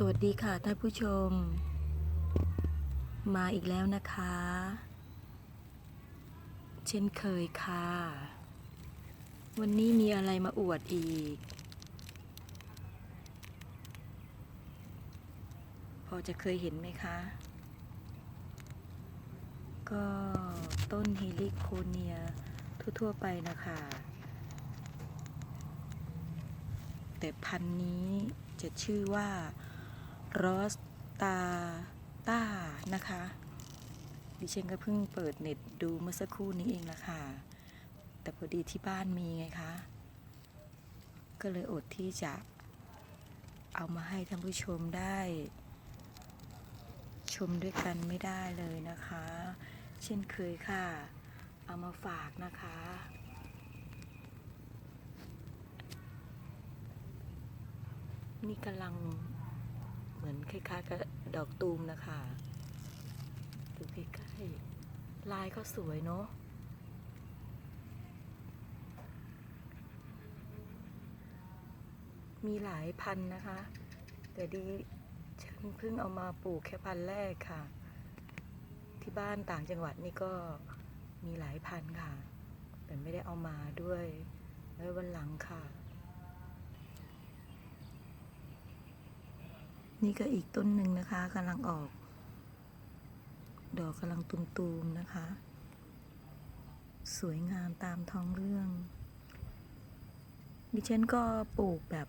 สวัสดีค่ะท่านผู้ชม มาอีกแล้วนะคะ เช่นเคยค่ะ วันนี้มีอะไรมาอวดอีก พอจะเคยเห็นไหมคะ ก็ต้นเฮลิโคเนียทั่วๆไปนะคะ แต่พันนี้จะชื่อว่า รอสตาต้านะคะ ดิฉันก็เพิ่งเปิดเน็ตดูเมื่อสักครู่นี้เองละค่ะ แต่พอดีที่บ้านมีไงคะ ก็เลยอดที่จะเอามาให้ท่านผู้ชมได้ ชมด้วยกันไม่ได้เลยนะคะ เช่นเคยค่ะ เอามาฝากนะคะนี่กำลัง เหมือนคล้ายๆกับดอกตูมนะคะดูใกล้ๆลายเขาสวยเนาะมีหลายพันนะคะ แต่ดีฉันเพิ่งเอามาปลูกแค่พันแรกค่ะ ที่บ้านต่างจังหวัดนี่ก็มีหลายพันค่ะ แต่ไม่ได้เอามาด้วยไว้วันหลังค่ะ นี่ก็อีกต้นหนึ่งนะคะกำลังออก ดอกกำลังตุมๆนะคะ สวยงามตามท้องเรื่องดิฉันก็ปลูกแบบ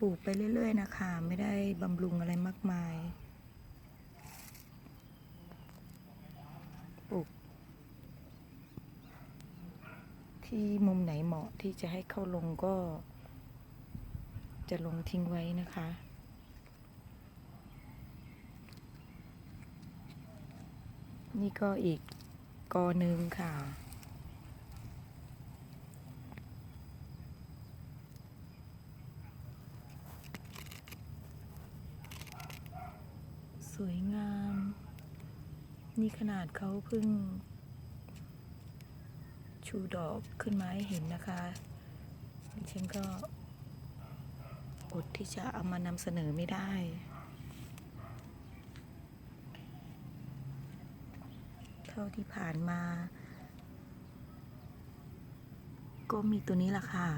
ปลูกไปเรื่อย ๆ นะคะ ไม่ได้บำรุงอะไรมากมาย ปลูก ที่มุมไหนเหมาะที่จะให้เข้าลงก็จะลงทิ้งไว้นะคะ นี่ก็อีกกอหนึ่งค่ะ สวยงาม นี่ขนาดเขาเพิ่ง ชูดอกขึ้นมาให้เห็นนะคะดิฉันก็อดที่จะเอามานำเสนอไม่ได้ เท่าที่ผ่านมา ก็มีตัวนี้แหละค่ะ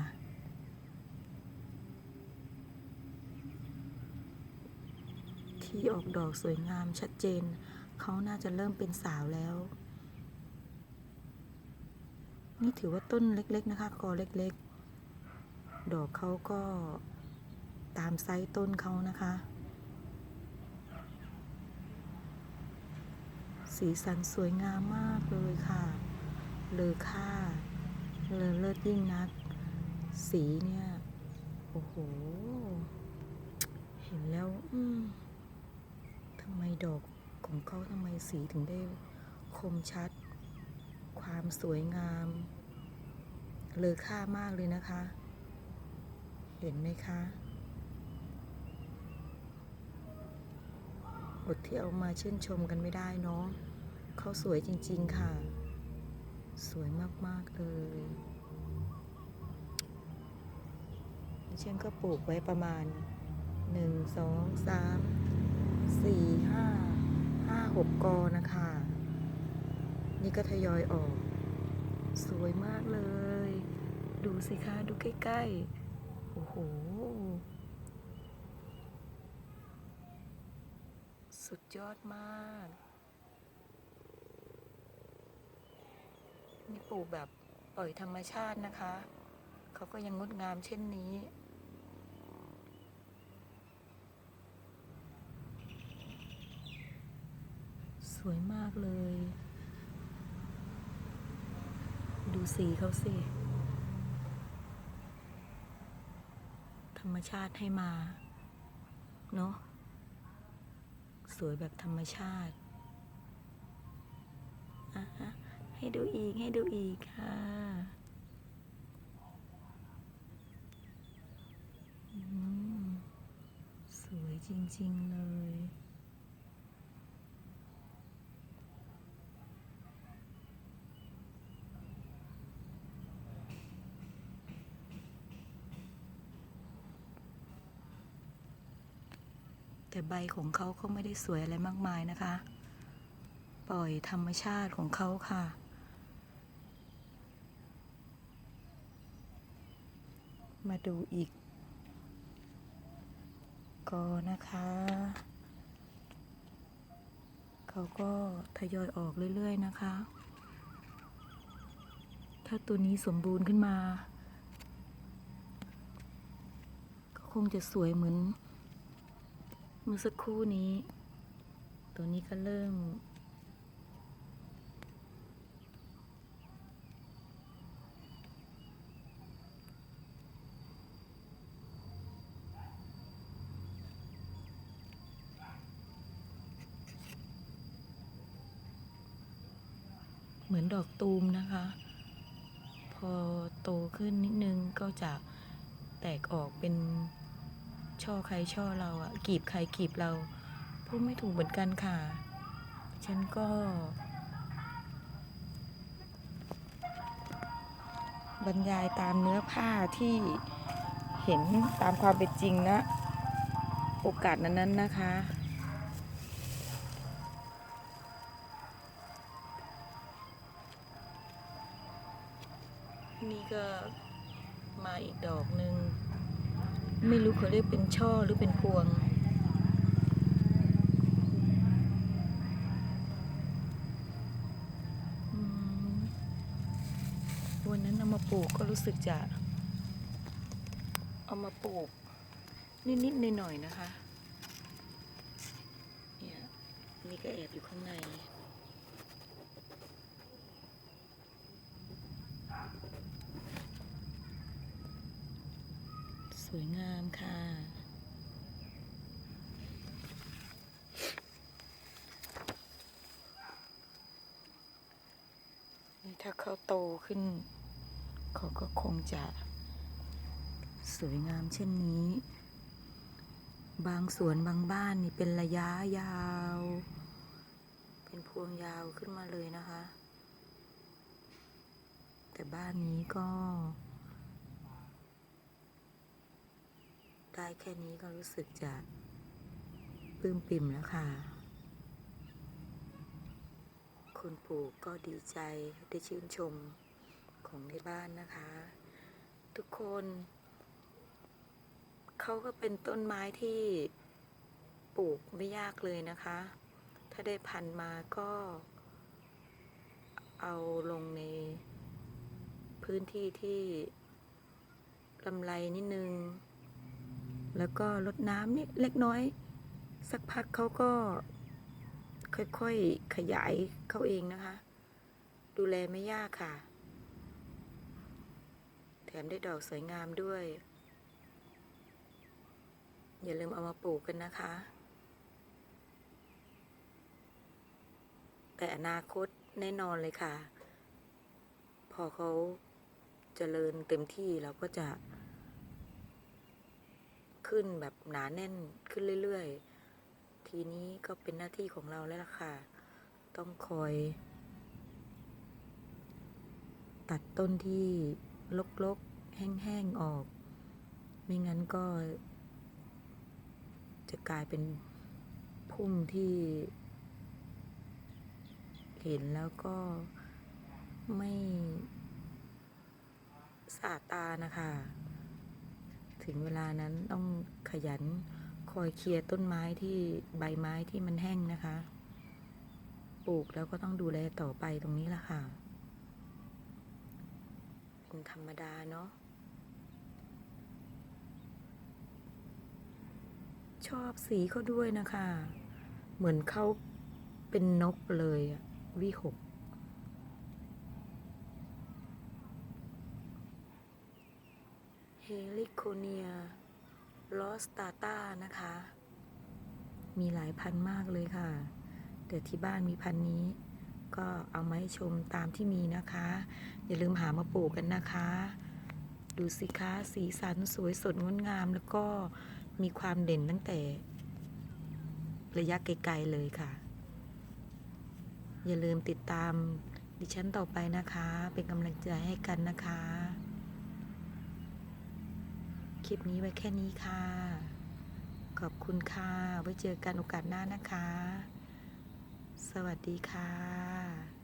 ที่ออกดอกสวยงามชัดเจน เขาน่าจะเริ่มเป็นสาวแล้ว นี่ถือว่าต้นเล็ก ๆ นะคะ กอเล็ก ๆ ดอกเขาก็ตามไซส์ต้นเขานะคะ สีสันสวยงามมากเลยค่ะ เลอค่า เลอเลิศยิ่งนัก สีเนี่ย โอ้โห เห็นแล้ว อืมทำไมดอกของเขาทำไมสีถึงได้คมชัด ความสวยงาม เลอค่ามากเลยนะคะ เห็นไหมคะอดที่เอามาชื่นชมกันไม่ได้เนาะ เขาสวยจริง ๆ ค่ะ สวยมาก ๆ เลยดิฉันก็ปลูกไว้ประมาณหนึ่งสองสามสี่ห้าห้าหกกอนะคะ นี่ก็ทยอยออก สวยมากเลย ดูสิคะ ดูใกล้ ๆ โอ้โห สุดยอดมาก นี่ ปลูกแบบปล่อยธรรมชาตินะคะ เขาก็ยังงดงามเช่นนี้สวยมากเลย ดูสีเขาสิ ธรรมชาติให้มา เนาะ สวยแบบธรรมชาติอะฮะ ให้ดูอีกให้ดูอีกค่ะสวยจริง ๆ เลยแต่ใบของเขาก็ไม่ได้สวยอะไรมากมายนะคะ ปล่อยธรรมชาติของเขาค่ะ มาดูอีกก็นะคะ เขาก็ทยอยออกเรื่อย ๆ นะคะ ถ้าตัวนี้สมบูรณ์ขึ้นมา ก็คงจะสวยเหมือน เมื่อสักครู่นี้ ตัวนี้ก็เริ่ม มือนดอกตูมนะคะ พอโตขึ้นนิดนึงก็จะแตกออกเป็นช่อใครช่อเราอะกีบใครกีบเราพูดไม่ถูกเหมือนกันค่ะ ฉันก็ บรรยายตามเนื้อผ้าที่เห็นตามความเป็นจริงนะ โอกาสนั้นๆนะคะ นี่ก็มาอีกดอกหนึ่ง ไม่รู้เขาเรียกเป็นช่อหรือเป็นพวง วันนั้นเอามาปลูกก็รู้สึกจะ เอามาปลูก นิดๆหน่อยๆนะคะ เนี่ยนี่ก็แอบอยู่ข้างใน สวยงามค่ะ นี่ถ้าเขาโตขึ้น เขาก็คงจะสวยงามเช่นนี้ บางสวนบางบ้านนี่เป็นระยะยาว เป็นพวงยาวขึ้นมาเลยนะคะ แต่บ้านนี้ก็ ได้ แค่นี้ก็รู้สึกจะปลื้มปิ่มแล้วค่ะคนปลูกก็ดีใจได้ชื่นชมของในบ้านนะคะ ทุกคน เขาก็เป็นต้นไม้ที่ปลูกไม่ยากเลยนะคะ ถ้าได้พันมาก็ เอาลงในพื้นที่ที่ลำไรนิดนึง แล้วก็ลดน้ำนิดเล็กน้อย สักพักเขาก็ค่อยๆ ขยายเขาเองนะคะ ดูแลไม่ยากค่ะ แถมได้ดอกสวยงามด้วย อย่าลืมเอามาปลูกกันนะคะ แต่อนาคตแน่นอนเลยค่ะ พอเขาเจริญเต็มที่เราก็จะ ขึ้นแบบหนาแน่นขึ้นเรื่อยๆ ทีนี้ก็เป็นหน้าที่ของเราแล้วล่ะค่ะ ต้องคอย ตัดต้นที่ลกๆ แห้งๆ ออก ไม่งั้นก็ จะกลายเป็นพุ่มที่ เห็นแล้วก็ไม่สะอาดตานะคะ ถึงเวลานั้นต้องขยันคอยเคลียร์ต้นไม้ที่ใบไม้ที่มันแห้งนะคะ ปลูกแล้วก็ต้องดูแลต่อไปตรงนี้ละค่ะ เป็นธรรมดาเนาะ ชอบสีเขาด้วยนะคะ เหมือนเขาเป็นนกเลยอะวิหก เฮลิโคเนียลอสตาตานะคะ มีหลายพันมากเลยค่ะแต่ที่บ้านมีพันนี้ ก็เอามาให้ชมตามที่มีนะคะ อย่าลืมหามาปลูกกันนะคะ ดูสิคะสีสันสวยสดงดงามแล้วก็มีความเด่นตั้งแต่ระยะไกลๆเลยค่ะ อย่าลืมติดตามดิฉันต่อไปนะคะ เป็นกำลังใจให้กันนะคะ คลิปนี้ไว้แค่นี้ค่ะ ขอบคุณค่ะ ไว้เจอกันโอกาสหน้านะคะ สวัสดีค่ะ